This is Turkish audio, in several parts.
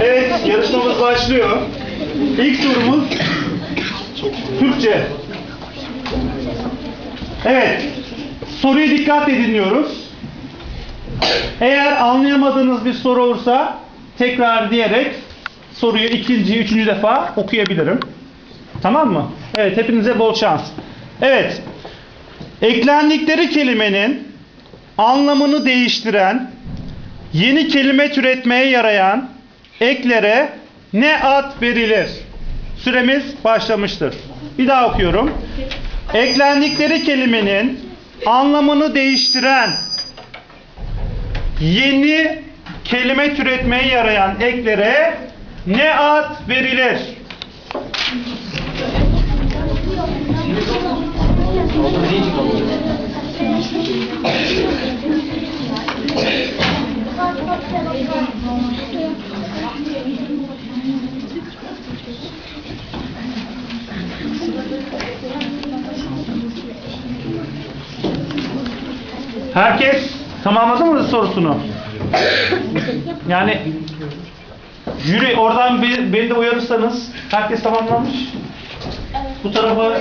Evet, yarışmamız başlıyor. İlk sorumuz Türkçe. Evet, soruyu dikkatle dinliyoruz. Eğer anlayamadığınız bir soru olursa tekrar diyerek soruyu ikinci, üçüncü defa okuyabilirim. Tamam mı? Evet, hepinize bol şans. Evet, eklendikleri kelimenin anlamını değiştiren, yeni kelime türetmeye yarayan eklere ne ad verilir? Süremiz başlamıştır. Bir daha okuyorum. Eklendikleri kelimenin anlamını değiştiren, yeni kelime türetmeye yarayan eklere ne ad verilir? Herkes tamamladı mı sorusunu? Yani yürü oradan bir, beni de uyarırsanız herkes tamamlamış. Bu tarafa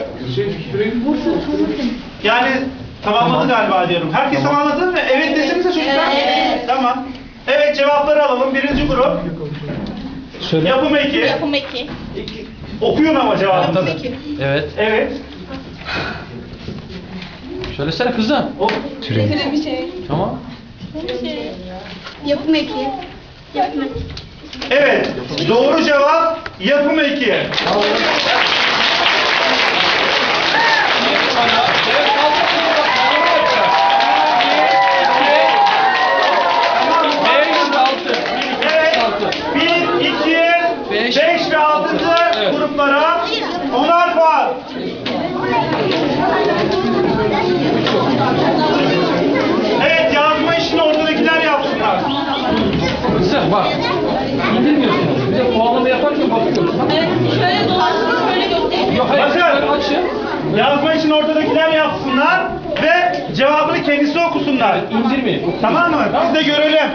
yani tamamladı galiba diyorum. Herkes tamamladı mı? Evet desenize çocuklar. Evet. Tamam. Evet cevapları alalım. Birinci grup. Söyle. Yapım eki. Yapım eki. Okuyun ama cevabını. Yapım eki. Evet. Evet. Söylesene kızım. O, Türevi bir şey. Tamam. şey. Yapım eki. Yapım eki. evet. Doğru cevap yapım eki. Evet. Bak. İndirmiyorsunuz. Bir de puanlama yaparken bakıyoruz. Evet. Şöyle dolaştırıp şöyle göstereyim. Yok hayır. Bakın. Açın. Yazma işini ortadakiler yapsınlar ve cevabını kendisi okusunlar. İndirmeyin. Tamam mı? Biz de görelim.